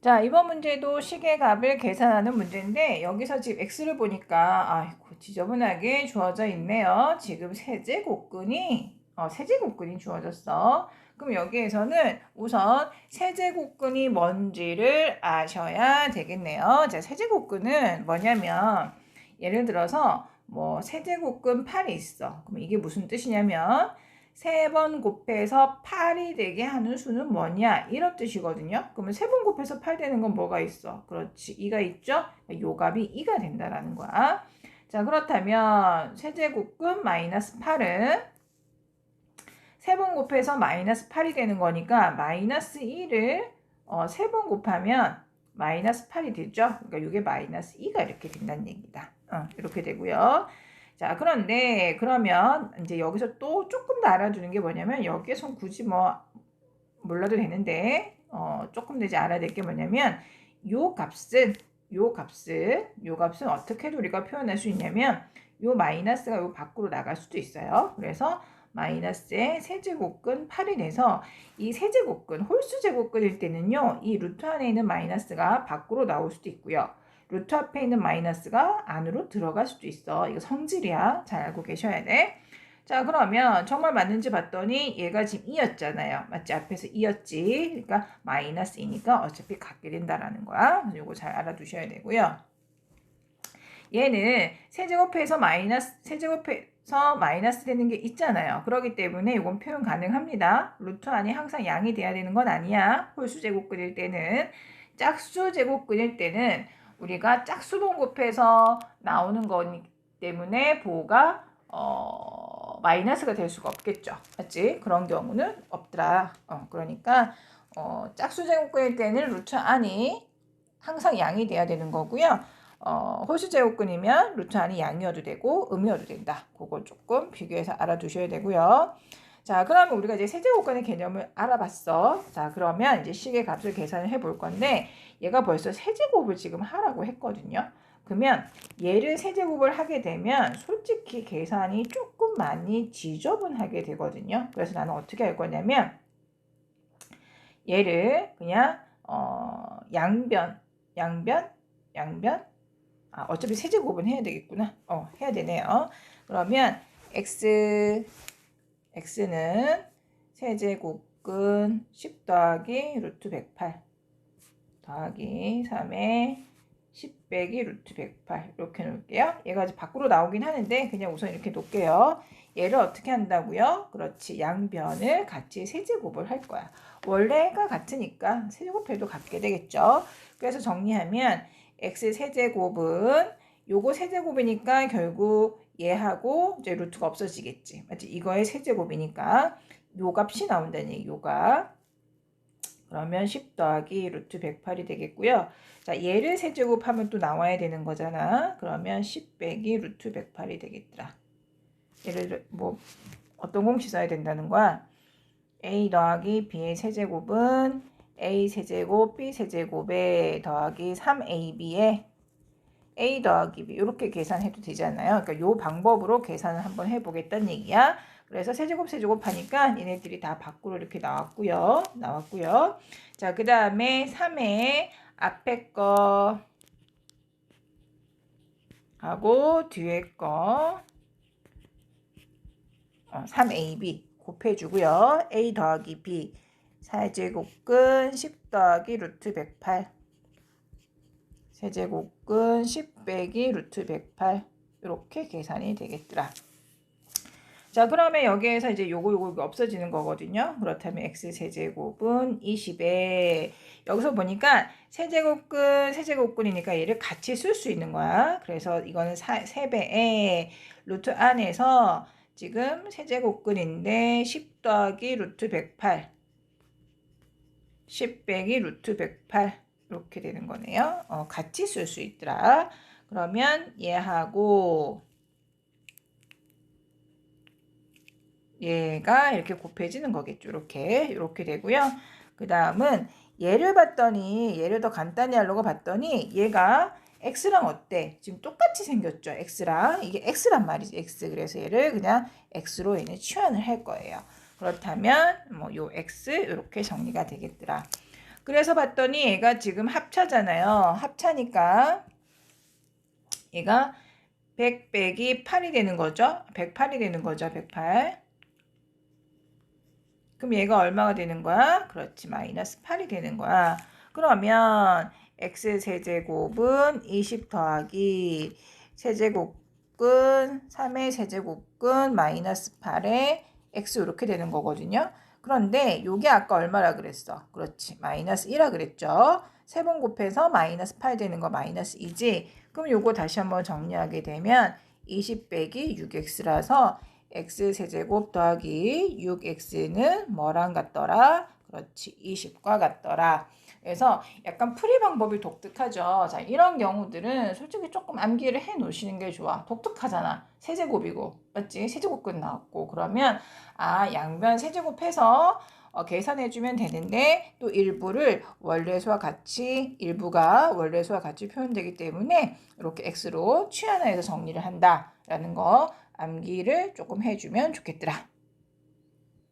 자, 이번 문제도 시계값을 계산하는 문제인데 여기서 지금 x를 보니까 아이고 지저분하게 주어져 있네요. 지금 세제곱근이 어, 세제곱근이 주어졌어. 그럼 여기에서는 우선 세제곱근이 뭔지를 아셔야 되겠네요. 자, 세제곱근은 뭐냐면 예를 들어서 뭐 세제곱근 8이 있어. 그럼 이게 무슨 뜻이냐면 세 번 곱해서 8이 되게 하는 수는 뭐냐? 이런 뜻이거든요. 그러면 세 번 곱해서 8 되는 건 뭐가 있어? 그렇지. 2가 있죠? 요 값이 2가 된다라는 거야. 자, 그렇다면 세제곱근 마이너스 8은 세 번 곱해서 마이너스 8이 되는 거니까 마이너스 1을 어, 세 번 곱하면 마이너스 8이 되죠? 그러니까 이게 마이너스 2가 이렇게 된다는 얘기다. 어, 이렇게 되고요. 자, 그런데 그러면 이제 여기서 또 조금 더 알아두는 게 뭐냐면 여기에선 굳이 뭐 몰라도 되는데 어, 조금 더 이제 알아야 될 게 뭐냐면 요 값은 요 값은 요 값은 어떻게도 우리가 표현할 수 있냐면 요 마이너스가 요 밖으로 나갈 수도 있어요. 그래서 마이너스의 세제곱근 8이 돼서 이 세제곱근 홀수 제곱근일 때는요. 이 루트 안에 있는 마이너스가 밖으로 나올 수도 있고요. 루트 앞에 있는 마이너스가 안으로 들어갈 수도 있어. 이거 성질이야. 잘 알고 계셔야 돼. 자, 그러면 정말 맞는지 봤더니 얘가 지금 2였잖아요. 맞지? 앞에서 2였지. 그러니까 마이너스 2니까 어차피 같게 된다라는 거야. 이거 잘 알아두셔야 되고요. 얘는 세제곱해서 마이너스 세제곱해서 마이너스 되는 게 있잖아요. 그렇기 때문에 이건 표현 가능합니다. 루트 안이 항상 양이 돼야 되는 건 아니야. 홀수 제곱근일 때는 짝수 제곱근일 때는 우리가 짝수번 곱해서 나오는 거기 때문에 보호가 어, 마이너스가 될 수가 없겠죠. 맞지? 그런 경우는 없더라. 어, 그러니까 어, 짝수 제곱근일 때는 루트 안이 항상 양이 돼야 되는 거고요. 어, 홀수 제곱근이면 루트 안이 양이어도 되고 음이어도 된다. 그거 조금 비교해서 알아두셔야 되고요. 자, 그러면 우리가 이제 세제곱근의 개념을 알아봤어. 자, 그러면 이제 식의 값을 계산을 해볼 건데 얘가 벌써 세제곱을 지금 하라고 했거든요. 그러면 얘를 세제곱을 하게 되면 솔직히 계산이 조금 많이 지저분하게 되거든요. 그래서 나는 어떻게 할 거냐면 얘를 그냥 어, 양변, 양변, 양변. 아, 어차피 세제곱은 해야 되겠구나. 어, 해야 되네요. 그러면 x x는 세제곱근 10 더하기 루트 108 더하기 3에 10 빼기 루트 108 이렇게 놓을게요. 얘가 이제 밖으로 나오긴 하는데 그냥 우선 이렇게 놓을게요. 얘를 어떻게 한다고요? 그렇지. 양변을 같이 세제곱을 할 거야. 원래가 같으니까 세제곱해도 같게 되겠죠. 그래서 정리하면 x 세제곱은 요거 세제곱이니까 결국 얘하고 이제 루트가 없어지겠지. 맞지? 이거의 세제곱이니까 요 값이 나온다는 얘기. 요 값. 그러면 10 더하기 루트 108이 되겠고요. 자, 얘를 세제곱하면 또 나와야 되는 거잖아. 그러면 10 빼기 루트 108이 되겠더라. 얘를 뭐 어떤 공식 써야 된다는 거야? a 더하기 b의 세제곱은 a 세제곱 b 세제곱에 더하기 3ab에 a 더하기 b 이렇게 계산해도 되잖아요. 그러니까 이 방법으로 계산을 한번 해보겠다는 얘기야. 그래서 세제곱 세제곱 하니까 얘네들이 다 밖으로 이렇게 나왔고요. 나왔고요. 자, 그 다음에 3에 앞에 거 하고 뒤에 거 어, 3ab 곱해주고요. a 더하기 b 4제곱근 10 더하기 루트 108 세제곱근 10 빼기 루트 108 이렇게 계산이 되겠더라. 자 그러면 여기에서 이제 요거 요거 없어지는 거거든요. 그렇다면 x 세제곱은 20에 여기서 보니까 세제곱근 세제곱근이니까 얘를 같이 쓸 수 있는 거야. 그래서 이거는 3배에 루트 안에서 지금 세제곱근인데 10 더하기 루트 108 10 빼기 루트 108 이렇게 되는 거네요. 어, 같이 쓸 수 있더라. 그러면 얘하고 얘가 이렇게 곱해지는 거겠죠. 이렇게 이렇게 되고요. 그 다음은 얘를 봤더니 얘를 더 간단히 하려고 봤더니 얘가 x랑 어때? 지금 똑같이 생겼죠. x랑 이게 x란 말이지. x 그래서 얘를 그냥 x로 얘는 치환을 할 거예요. 그렇다면 뭐 요 x 이렇게 정리가 되겠더라. 그래서 봤더니 얘가 지금 합차잖아요. 합차니까 얘가 100 빼기 8이 되는 거죠. 108이 되는 거죠. 108. 그럼 얘가 얼마가 되는 거야? 그렇지. 마이너스 8이 되는 거야. 그러면 x 세제곱은 20 더하기 세제곱근 3의 세제곱근 마이너스 8의 x 이렇게 되는 거거든요. 그런데 요게 아까 얼마라 그랬어? 그렇지. 마이너스 1라 그랬죠. 세 번 곱해서 마이너스 8 되는 거 마이너스 2지. 그럼 요거 다시 한번 정리하게 되면 20 빼기 6x라서 x 세제곱 더하기 6x는 뭐랑 같더라? 그렇지. 20과 같더라. 그래서 약간 풀이 방법이 독특하죠. 자, 이런 경우들은 솔직히 조금 암기를 해 놓으시는 게 좋아. 독특하잖아. 세제곱이고, 맞지? 세제곱근 나왔고. 그러면, 아, 양변 세제곱해서 어, 계산해주면 되는데, 또 일부를 원래수와 같이, 일부가 원래수와 같이 표현되기 때문에, 이렇게 x로 취하나해서 정리를 한다라는 거 암기를 조금 해주면 좋겠더라.